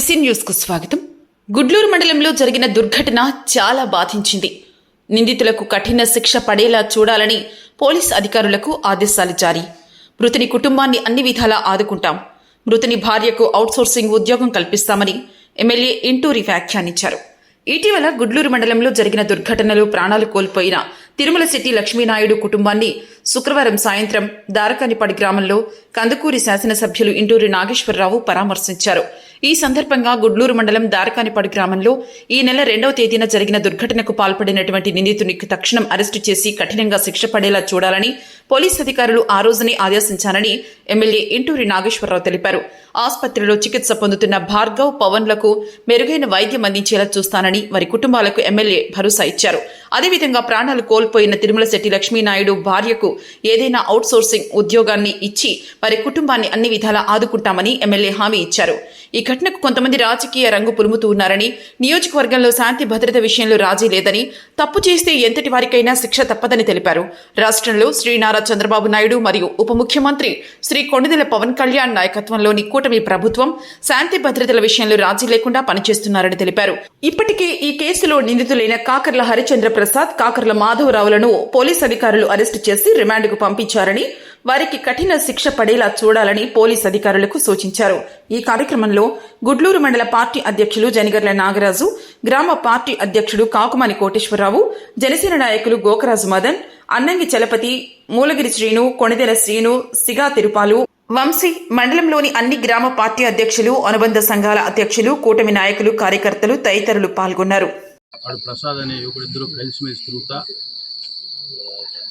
తులసి న్యూస్కు స్వాగతం. గుడ్లూరు మండలంలో జరిగిన దుర్ఘటన చాలా బాధించింది. నిందితులకు కఠిన శిక్ష పడేలా చూడాలని పోలీస్ అధికారులకు ఆదేశాలు జారీ. మృతుని కుటుంబాన్ని అన్ని విధాలా ఆదుకుంటాం. మృతుని భార్యకు అవుట్సోర్సింగ్ ఉద్యోగం కల్పిస్తామని ఎమ్మెల్యే ఇంటూరి వ్యాఖ్యానించారు. ఇటీవల గుడ్లూరు మండలంలో జరిగిన దుర్ఘటనలో ప్రాణాలు కోల్పోయిన తిరుమల సిటీ లక్ష్మీనాయుడు కుటుంబాన్ని శుక్రవారం సాయంత్రం దారకానిపాడి గ్రామంలో కందుకూరి శాసనసభ్యులు ఇంటూరి నాగేశ్వరరావు పరామర్శించారు. ఈ సందర్భంగా గుడ్లూరు మండలం దారకానిపాడు గ్రామంలో ఈ నెల రెండవ తేదీన జరిగిన దుర్ఘటనకు పాల్పడినటువంటి నిందితుని తక్షణం అరెస్టు చేసి కఠినంగా శిక్ష పడేలా చూడాలని పోలీస్ అధికారులు ఆ రోజునే ఆదేశించారని ఎమ్మెల్యే ఇంటూరి నాగేశ్వరరావు తెలిపారు. ఆసుపత్రిలో చికిత్స పొందుతున్న భార్గవ్ పవన్లకు మెరుగైన వైద్యం అందించేలా చూస్తానని వారి కుటుంబాలకు ఎమ్మెల్యే భరోసా ఇచ్చారు. అదేవిధంగా ప్రాణాలు కోల్పోయిన తిరుమల శెట్టి లక్ష్మీనాయుడు భార్యకు ఏదైనా అవుట్సోర్సింగ్ ఉద్యోగాన్ని ఇచ్చి వారి కుటుంబాన్ని అన్ని విధాలా ఆదుకుంటామని ఎమ్మెల్యే హామీ ఇచ్చారు. ఈ ఘటనకు కొంతమంది రాజకీయ రంగు పులుముతూ ఉన్నారని నియోజకవర్గంలో శాంతి భద్రత విషయంలో రాజీ లేదని తప్పు చేస్తే ఎంతటి వారికైనా శిక్ష తప్పదని తెలిపారు. రాష్ట్రంలో శ్రీ నారా చంద్రబాబు నాయుడు మరియు ఉప ముఖ్యమంత్రి శ్రీ కొండదెల పవన్ కళ్యాణ్ నాయకత్వంలోని కూటమి ప్రభుత్వం శాంతి భద్రతల విషయంలో రాజీ లేకుండా పనిచేస్తున్నారని తెలిపారు. ఇప్పటికే ఈ కేసులో నిందితులైన కాకర్ల హరిచంద్ర ప్రసాద్ కాకర్ల మాధవరావులను పోలీస్ అధికారులు అరెస్టు చేసి రిమాండ్కు పంపించారని వారికి కఠిన శిక్ష పడేలా చూడాలని పోలీస్ అధికారులకు సూచించారు. ఈ కార్యక్రమంలో గుడ్లూరు మండల పార్టీ అధ్యక్షులు జనిగర్ల నాగరాజు గ్రామ పార్టీ అధ్యక్షుడు కాకుమాని కోటేశ్వరరావు జనసేన నాయకులు గోకరాజు మదన్ అన్నంగి చలపతి మూలగిరి శ్రీను కొణిదెల శ్రీను సిగా తిరుపాలు వంశీ మండలంలోని అన్ని గ్రామ పార్టీ అధ్యక్షులు అనుబంధ సంఘాల అధ్యక్షులు కూటమి నాయకులు కార్యకర్తలు తదితరులు పాల్గొన్నారు. ప్రసాద్ అనే యువకుడిద్దరు కలిసిమెలిసి తిరుగుతా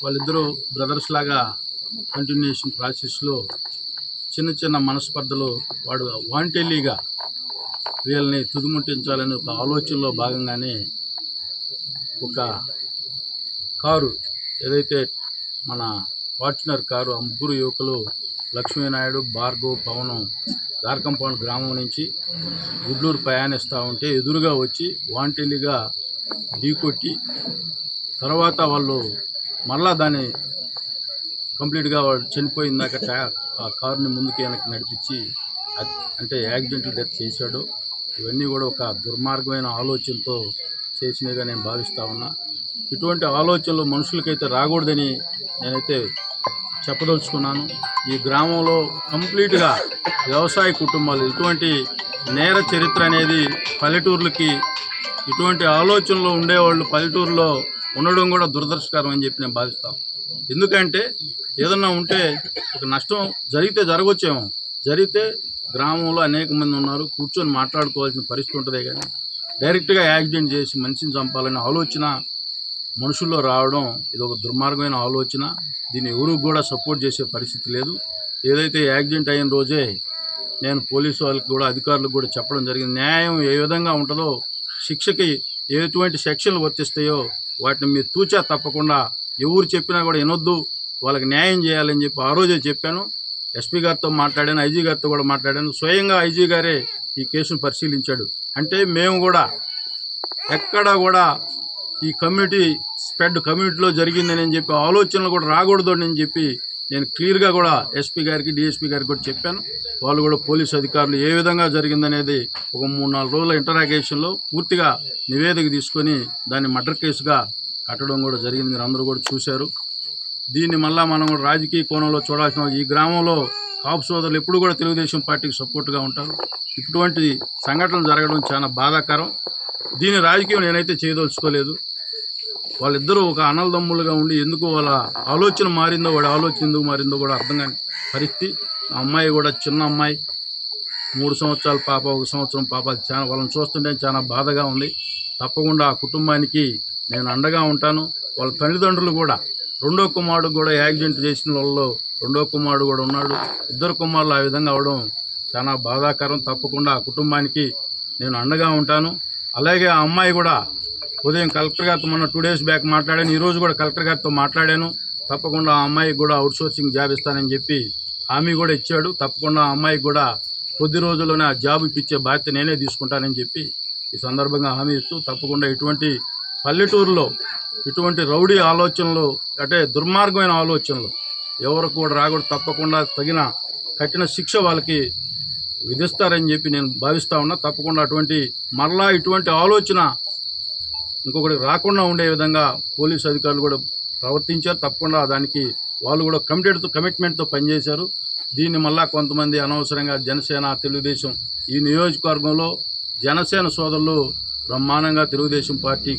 వాళ్ళిద్దరూ బ్రదర్స్ లాగా కంటిన్యూషన్ ప్రాసెస్లో చిన్న చిన్న మనస్పర్ధలు వాడు వాంటెల్లీగా వీళ్ళని తుదిముట్టించాలనే ఒక ఆలోచనలో భాగంగానే ఒక కారు ఏదైతే మన ఫార్చునర్ కారు ఆ ముగ్గురు యువకులు లక్ష్మీనాయుడు భార్గవ్ పవనం దార్కంపౌండ్ గ్రామం నుంచి గుడ్లూరు ప్రయాణిస్తూ ఉంటే ఎదురుగా వచ్చి వాంటెల్లిగా ఢీకొట్టి తర్వాత వాళ్ళు మళ్ళా దాన్ని కంప్లీట్గా వాళ్ళు చనిపోయిందాక ఆ కారుని ముందుకు వెనక్కి నడిపించి అంటే యాక్సిడెంట్ డెత్ చేశాడు. ఇవన్నీ కూడా ఒక దుర్మార్గమైన ఆలోచనతో చేసినవిగా నేను భావిస్తా ఉన్నా. ఇటువంటి ఆలోచనలు మనుషులకైతే రాకూడదని నేనైతే చెప్పదలుచుకున్నాను. ఈ గ్రామంలో కంప్లీట్గా వ్యవసాయ కుటుంబాలు ఇటువంటి నేర చరిత్ర అనేది పల్లెటూర్లకి ఇటువంటి ఆలోచనలు ఉండేవాళ్ళు పల్లెటూరులో ఉండడం కూడా దురదృష్టకరం అని చెప్పి నేను భావిస్తాను ఎందుకంటే ఏదన్నా ఉంటే ఒక నష్టం జరిగితే జరగవచ్చేమో జరిగితే గ్రామంలో అనేక మంది ఉన్నారు కూర్చొని మాట్లాడుకోవాల్సిన పరిస్థితి ఉంటుందే కానీ డైరెక్ట్గా యాక్సిడెంట్ చేసి మనిషిని చంపాలనే ఆలోచన మనుషుల్లో రావడం ఇది ఒక దుర్మార్గమైన ఆలోచన. దీన్ని ఎవరు కూడా సపోర్ట్ చేసే పరిస్థితి లేదు. ఏదైతే యాక్సిడెంట్ అయిన రోజే నేను పోలీసు వాళ్ళకి కూడా అధికారులకు కూడా చెప్పడం జరిగింది. న్యాయం ఏ విధంగా ఉంటుందో శిక్షకి ఎటువంటి సెక్షన్లు వర్తిస్తాయో వాటిని మీరు తూచా తప్పకుండా ఎవరు చెప్పినా కూడా వినొద్దు. వాళ్ళకి న్యాయం చేయాలని చెప్పి ఆ రోజే చెప్పాను. ఎస్పీ గారితో మాట్లాడాను ఐజీ గారితో కూడా మాట్లాడాను. స్వయంగా ఐజీ గారే ఈ కేసును పరిశీలించాడు. అంటే మేము కూడా ఎక్కడా కూడా ఈ కమ్యూనిటీ స్ప్రెడ్ కమ్యూనిటీలో జరిగిందని అని చెప్పి ఆలోచనలు కూడా రాకూడదు అని చెప్పి నేను క్లియర్గా కూడా ఎస్పీ గారికి డిఎస్పీ గారికి కూడా చెప్పాను. వాళ్ళు కూడా పోలీసు అధికారులు ఏ విధంగా జరిగిందనేది ఒక మూడు నాలుగు రోజుల ఇంటరాగేషన్లో పూర్తిగా నివేదిక తీసుకొని దాన్ని మర్డర్ కేసుగా కట్టడం కూడా జరిగింది. మీరు అందరూ కూడా చూశారు. దీన్ని మళ్ళా మనం కూడా రాజకీయ కోణంలో చూడాల్సిన ఈ గ్రామంలో కాపు సోదరులు ఎప్పుడు కూడా తెలుగుదేశం పార్టీకి సపోర్ట్గా ఉంటారు. ఇటువంటి సంఘటనలు జరగడం చాలా బాధాకరం. దీని రాజకీయం నేనైతే చేయదలుచుకోలేదు. వాళ్ళిద్దరూ ఒక అనలదమ్ములుగా ఉండి ఎందుకు వాళ్ళ ఆలోచన మారిందో వాడి ఆలోచన ఎందుకు మారిందో కూడా అర్థం కాని పరిస్థితి. ఆ అమ్మాయి కూడా చిన్న అమ్మాయి. మూడు సంవత్సరాల పాప ఒక సంవత్సరం పాప. చాలా వాళ్ళని చూస్తుంటే చాలా బాధగా ఉంది. తప్పకుండా ఆ కుటుంబానికి నేను అండగా ఉంటాను. వాళ్ళ తల్లిదండ్రులు కూడా రెండో కుమారుడు కూడా యాక్సిడెంట్ చేసిన వాళ్ళలో రెండో కుమారుడు కూడా ఉన్నాడు. ఇద్దరు కుమారులు ఆ విధంగా అవడం చాలా బాధాకరం. తప్పకుండా ఆ కుటుంబానికి నేను అండగా ఉంటాను. అలాగే ఆ అమ్మాయి కూడా ఉదయం కలెక్టర్ గారితో మొన్న టూ డేస్ బ్యాక్ మాట్లాడాను. ఈరోజు కూడా కలెక్టర్ గారితో మాట్లాడాను. తప్పకుండా ఆ అమ్మాయికి కూడా అవుట్సోర్సింగ్ జాబ్ ఇస్తానని చెప్పి హామీ కూడా ఇచ్చాడు. తప్పకుండా ఆ అమ్మాయికి కూడా కొద్ది రోజుల్లోనే ఆ జాబ్ ఇప్పించే బాధ్యత నేనే తీసుకుంటానని చెప్పి ఈ సందర్భంగా హామీ ఇస్తూ తప్పకుండా ఇటువంటి పల్లెటూరులో ఇటువంటి రౌడీ ఆలోచనలు అంటే దుర్మార్గమైన ఆలోచనలు ఎవరు కూడా రాకూడదు. తప్పకుండా తగిన కఠిన శిక్ష వాళ్ళకి విధిస్తారని చెప్పి నేను భావిస్తా ఉన్నా. తప్పకుండా అటువంటి మరలా ఇటువంటి ఆలోచన ఇంకొకటి రాకుండా ఉండే విధంగా పోలీసు అధికారులు కూడా ప్రవర్తించారు. తప్పకుండా దానికి వాళ్ళు కూడా కమిటెడ్తో కమిట్మెంట్తో పనిచేశారు. దీన్ని మళ్ళా కొంతమంది అనవసరంగా జనసేన తెలుగుదేశం ఈ నియోజకవర్గంలో జనసేన సోదరులు బ్రహ్మాండంగా తెలుగుదేశం పార్టీ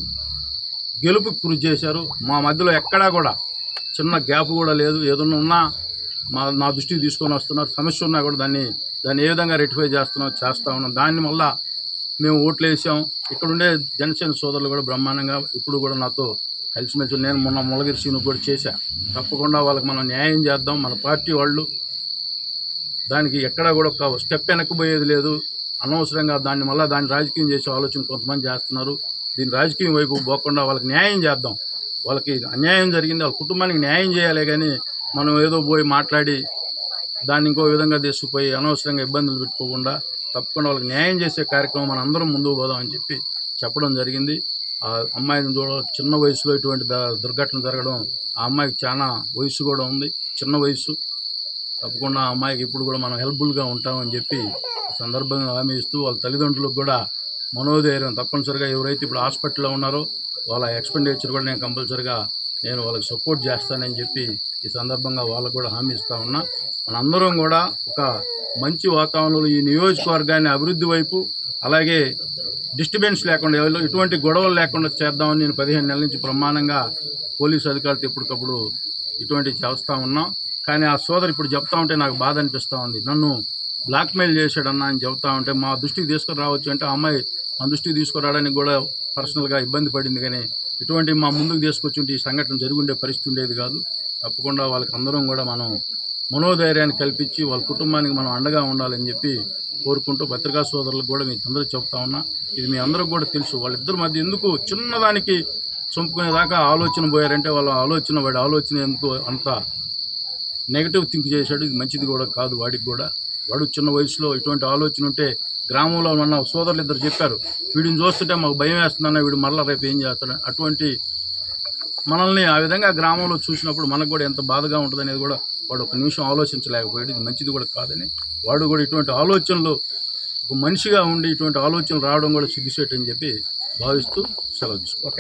గెలుపుకి కృషి చేశారు. మా మధ్యలో ఎక్కడా కూడా చిన్న గ్యాప్ కూడా లేదు. ఏదన్నా ఉన్నా మా నా దృష్టికి తీసుకొని వస్తున్నారు. సమస్య ఉన్నా కూడా దాన్ని దాన్ని ఏ విధంగా రెక్టిఫై చేస్తున్నాం చేస్తూ ఉన్నాం. దాన్ని మళ్ళా మేము ఓట్లు వేసాం. ఇక్కడుండే జనసేన సోదరులు కూడా బ్రహ్మాండంగా ఇప్పుడు కూడా నాతో కలిసిమెలిసి నేను మొన్న ములగిరి సీను కూడా చేశా. తప్పకుండా వాళ్ళకి మనం న్యాయం చేద్దాం. మన పార్టీ వాళ్ళు దానికి ఎక్కడా కూడా ఒక స్టెప్ వెనక్కిపోయేది లేదు. అనవసరంగా దాన్ని మళ్ళీ దాన్ని రాజకీయం చేసే ఆలోచన కొంతమంది చేస్తున్నారు. దీని రాజకీయం వైపు పోకుండా వాళ్ళకి న్యాయం చేద్దాం. వాళ్ళకి అన్యాయం జరిగింది. వాళ్ళ కుటుంబానికి న్యాయం చేయాలి కానీ మనం ఏదో పోయి మాట్లాడి దాన్ని ఇంకో విధంగా తీసుకుపోయి అనవసరంగా ఇబ్బందులు పెట్టుకోకుండా తప్పకుండా వాళ్ళకి న్యాయం చేసే కార్యక్రమం మనం అందరం ముందుకు పోదాం అని చెప్పి చెప్పడం జరిగింది. ఆ అమ్మాయిని చూడ చిన్న వయసులో ఇటువంటి దుర్ఘటన జరగడం ఆ అమ్మాయికి చాలా వయసు కూడా ఉంది. చిన్న వయసు. తప్పకుండా ఆ అమ్మాయికి ఇప్పుడు కూడా మనం హెల్ప్ఫుల్గా ఉంటామని చెప్పి సందర్భంగా హామీ ఇస్తూ వాళ్ళ తల్లిదండ్రులకు కూడా మనోధైర్యం తప్పనిసరిగా ఎవరైతే ఇప్పుడు హాస్పిటల్లో ఉన్నారో వాళ్ళ ఎక్స్పెండిచర్ కూడా నేను కంపల్సరిగా నేను వాళ్ళకి సపోర్ట్ చేస్తానని చెప్పి ఈ సందర్భంగా వాళ్ళకు కూడా హామీ ఇస్తా ఉన్నా. మనందరం కూడా ఒక మంచి వాతావరణంలో ఈ నియోజకవర్గాన్ని అభివృద్ధి వైపు అలాగే డిస్టర్బెన్స్ లేకుండా ఎవరు- ఎటువంటి గొడవలు లేకుండా చేద్దామని నేను పదిహేను నెలల నుంచి ప్రమాణంగా పోలీసు అధికారులతో ఎప్పటికప్పుడు ఇటువంటి చేస్తూ ఉన్నాం. కానీ ఆ సోదరు ఇప్పుడు చెప్తా ఉంటే నాకు బాధ అనిపిస్తూ ఉంది. నన్ను బ్లాక్మెయిల్ చేశాడన్నా అని చెప్తా ఉంటే మా దృష్టికి తీసుకుని రావచ్చు అంటే ఆ అమ్మాయి మా దృష్టికి తీసుకురావడానికి కూడా పర్సనల్గా ఇబ్బంది పడింది కానీ ఇటువంటి మా ముందుకు తీసుకొచ్చి ఈ సంఘటన జరుగుండే పరిస్థితి ఉండేది కాదు. తప్పకుండా వాళ్ళకి అందరం కూడా మనం మనోధైర్యాన్ని కల్పించి వాళ్ళ కుటుంబానికి మనం అండగా ఉండాలని చెప్పి కోరుకుంటూ పత్రికా సోదరులకు కూడా మీకు అందరూ చెప్తా ఉన్నా. ఇది మీ అందరికి కూడా తెలుసు. వాళ్ళిద్దరి మధ్య ఎందుకు చిన్నదానికి చంపుకునేదాకా ఆలోచన పోయారంటే వాళ్ళ ఆలోచన వాడి ఆలోచన ఎందుకు అంత నెగిటివ్ థింక్ చేశాడు ఇది మంచిది కూడా కాదు వాడికి కూడా. వాడు చిన్న వయసులో ఇటువంటి ఆలోచన ఉంటే గ్రామంలో ఉన్న సోదరులు ఇద్దరు చెప్పారు వీడిని చూస్తుంటే మాకు భయం వేస్తుందన్న వీడు మరలా రేపు ఏం చేస్తాడు? అటువంటి మనల్ని ఆ విధంగా గ్రామంలో చూసినప్పుడు మనకు కూడా ఎంత బాధగా ఉంటుంది అనేది కూడా వాడు ఒక నిమిషం ఆలోచించలేకపోయాడు ఇది మంచిది కూడా కాదని. వాడు కూడా ఇటువంటి ఆలోచనలు ఒక మనిషిగా ఉండి ఇటువంటి ఆలోచనలు రావడం కూడా సిగ్గుసేట్ అని చెప్పి భావిస్తూ సెలవు ఒక్క